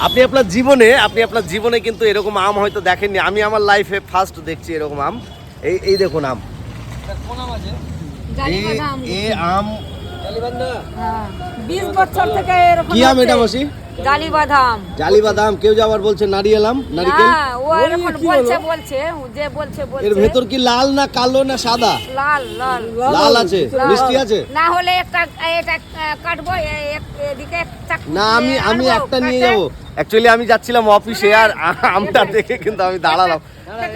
আপনি আপনার জীবনে আপনি আপনার জীবনে কিন্তু এরকম আম হয়তো দেখেননি। আমি আমার লাইফে ফার্স্ট দেখছি এরকম আম। এই এই দেখুন আম। এটা আম আছে? এই আম। হ্যাঁ বিশ বছর থেকে এরকম কি আম এটা বসি জালিবাদাম। জালিবাদাম কেউ যে বলছে নারিয়েলাম নারিকেল না ও এখন বলছে বলছে যে বলছে এর ভেতর কি লাল না কালো না সাদা? লাল লাল। লাল আছে। মিষ্টি আছে? না হলে একটা এটা কাটবো এদিকে না আমি আমি একটা নিয়ে যাব। অ্যাকচুয়ালি আমি যাচ্ছিলাম অফিসে আর আমটা দেখে কিন্তু আমি দাঁড়ালাম। হয়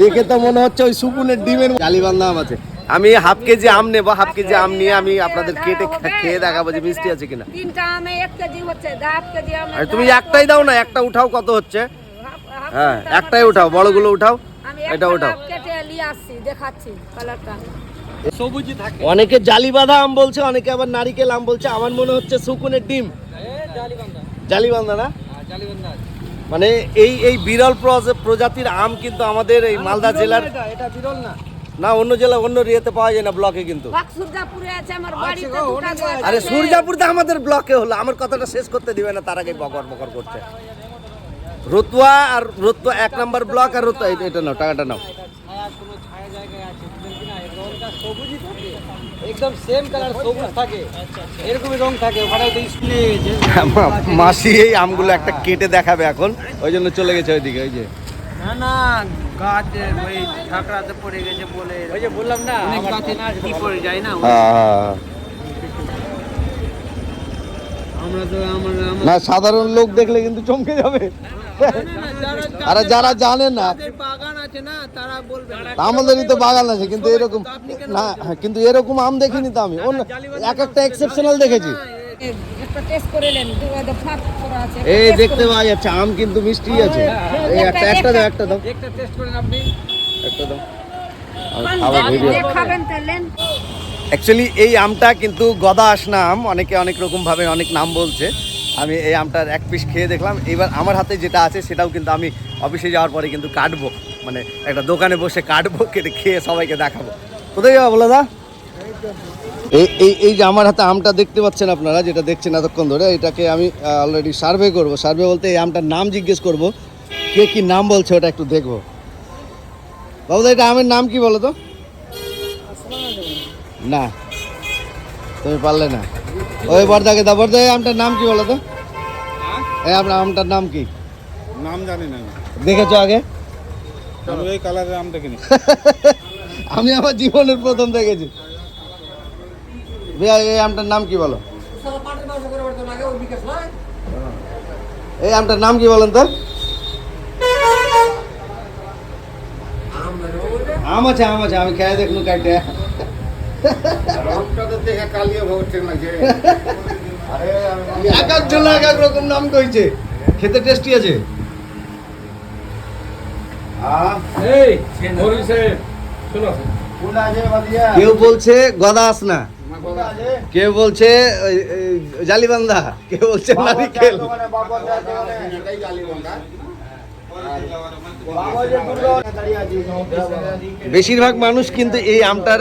দেখে তো মনে হচ্ছে ওই সুকুনের ডিমের জালিবান্ধা আম আছে। আমি হাফ কেজি আম নেব হাফ কেজি আম নিয়ে আমি আপনাদের কেটে খেয়ে দেখাবো যে মিষ্টি আছে কিনা। তিনটা আমে এক কেজি হচ্ছে হাফ কেজি আমে আর তুমি একটাই দাও না একটা উঠাও কত হচ্ছে? হ্যাঁ একটাই উঠাও বড়গুলো উঠাও। এটা উঠাও কেটে নিয়ে আসছি দেখাচ্ছি কালারটা। সবুজই থাকে। অনেকে জালিবাঁধা আম বলছে অনেকে আবার নারিকেল আম বলছে আমার মনে হচ্ছে সুকুনের ডিম। এ জালিবান্ধা না? হ্যাঁ। মানে এই এই বিরল প্রজাতির আম কিন্তু আমাদের এই মালদা জেলার না এটা, এটা বিরল না। না অন্য জেলা অন্য ইয়েতে পাওয়া যায় না ব্লকে কিন্তু। আরে। সূর্যাপুর তো আমাদের ব্লকে হলো আমার কথাটা শেষ করতে দিবে না তার আগে বকর বকর করছে। রতুয়া আর রতুয়া এক নাম্বার ব্লক আর রতুয়া এটা- নাও টাকাটা নাও। এটা ছায়া কোনো ছায়া জায়গায় আছে বুঝলেন কি না এর রংটা সবুজই থাকে একদম সেম কালার সবুজ থাকে। এরকমই রং থাকে ওখানে তো স্কুলে মাসি এই আমগুলো একটা কেটে দেখাবে এখন। ওই জন্য চলে গেছে ওইদিকে ওই যে। না না গাছ ওই ঝাঁকড়াতে পড়ে গেছে বলে ওই যে বললাম না কি পড়ে যায় না? হ্যাঁ, আমরা তো আমরা না সাধারণ লোক দেখলে কিন্তু চমকে যাবে। আরে যারা জানে না যাদের বাগান আছে না তারা বলবে তা আমাদেরই তো বাগান আছে কিন্তু এরকম না কিন্তু এরকম আম দেখিনি তো আমি। অন্য এক একটা এক্সেপশনাল দেখেছি। এই দেখতে পাওয়া যাচ্ছে আম কিন্তু মিষ্টি আছে। এই একটা একটা দাও একটা দাও। একটা টেস্ট করেন আপনি। একটা দাও। খাবেন তাহলে অ্যাকচুয়ালি এই আমটা কিন্তু গদা আসনা আম অনেকে অনেক রকম ভাবে অনেক নাম বলছে। আমি এই আমটার এক পিস খেয়ে দেখলাম। এবার আমার হাতে যেটা আছে সেটাও কিন্তু আমি অফিসে যাওয়ার পরে কিন্তু কাটবো। মানে একটা দোকানে বসে কাটবো, কেটে খেয়ে সবাইকে দেখাবো। কোথায় যাব বলো দা? এই এই এই যে আমার হাতে আমটা দেখতে পাচ্ছেন আপনারা, যেটা দেখছেন এতক্ষণ ধরে, এটাকে আমি অলরেডি সার্ভে করব। সার্ভে বলতে এই আমটার নাম জিজ্ঞেস করব। কে কি নাম বলছে ওটা একটু দেখব। বাবুদা এটা আমের নাম কি বলো তো? না, তুমি পারলে না। ওই বর্দাকে দাও বর্দা এই আমটার নাম কি বলো তো এই আপনার আমটার নাম কি নাম জানি না আমি। দেখেছ আগে আমি ওই কালারের আমটা কিনি আমি আমার জীবনের প্রথম দেখেছি ভাইয়া এই আমটার নাম কি বলো এই আমটার নাম কি বলেন তো আম আছে আম আছে আমি খেয়ে দেখলু কাটে এক এক এক এক রকম নাম কইছে খেতে টেস্টি আছে। কেউ বলছে গদাস না। কেউ বলছে জালিবান্ধা। কেউ বলছে নারিকেল। বেশিরভাগ মানুষ কিন্তু এই আমটার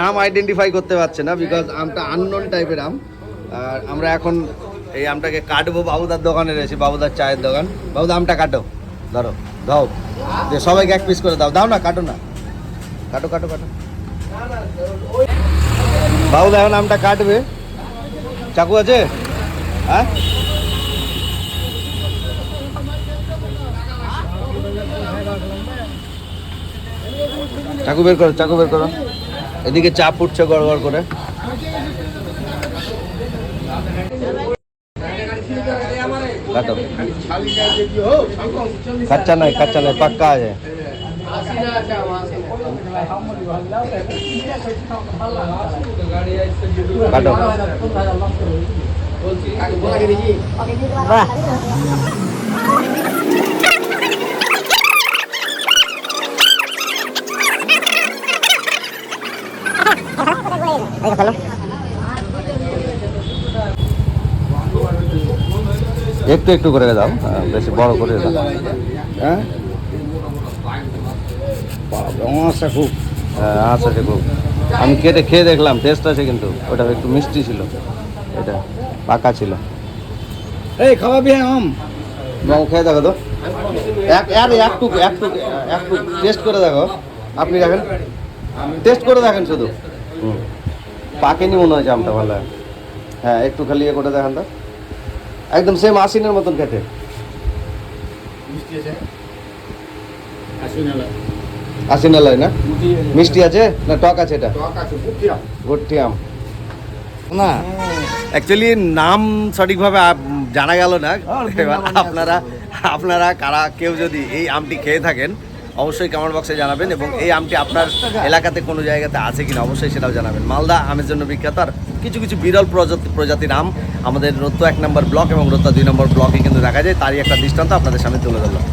নাম আইডেন্টিফাই করতে পারছে না বিকজ আমটা আননোন টাইপের আম। আর আমরা এখন এই আমটাকে কাটবো বাবুদার দোকানে রয়েছে বাবুদার চায়ের দোকান। বাবুদা, আমটা কাটো। ধরো দাও যে সবাইকে এক পিস করে দাও। দাও না, কাটো না। কাটো কাটো কাটো। বাবুদা, এখন আমটা কাটবে। চাকু আছে? হ্যাঁ? চাকু বের করো চাকু বের করো। এদিকে চা ফুটছে গড় গড় করে। কাটো। কাচ্চা নাই কাচ্চা নাই পাক্কা আছে। কাটো। একটু একটু করে দাও হ্যাঁ, বেশি বড় করে দাও। হ্যাঁ? সমস্যা খুব। হ্যাঁ আচ্ছা খুব। আমি কেটে খেয়ে দেখলাম টেস্ট আছে কিন্তু ওটা একটু মিষ্টি ছিল। এটা পাকা ছিল। এই খাওয়াবি আম। নাও খেয়ে দেখো তো। এক আর একটু একটু একটু টেস্ট করে দেখো। আপনি দেখেন। টেস্ট করে দেখেন শুধু। হুম। পাকেনি মনে হয়েছে আমটা ভালো হ্যাঁ। একটু খালি ইয়ে করে দেখান তো। একদম সেম আশিনের মতন খেতে। আশিনালয় না? মিষ্টি আছে? না টক আছে এটা? ভর্তি আম। না অ্যাকচুয়ালি নাম সঠিকভাবে জানা গেল না। এবার আপনারা আপনারা কারা কেউ যদি এই আমটি খেয়ে থাকেন অবশ্যই কমেন্ট বক্সে জানাবেন এবং এই আমটি আপনার এলাকাতে কোনো জায়গাতে আছে কিনা অবশ্যই সেটাও জানাবেন। মালদা আমের জন্য বিখ্যাত আর কিছু কিছু বিরল প্রজাতি, প্রজাতির আম আমাদের রত্ত এক নম্বর ব্লক এবং রত্তা দুই নম্বর ব্লকে কিন্তু দেখা যায়, তারই একটা দৃষ্টান্ত আপনাদের সামনে তুলে ধরলাম।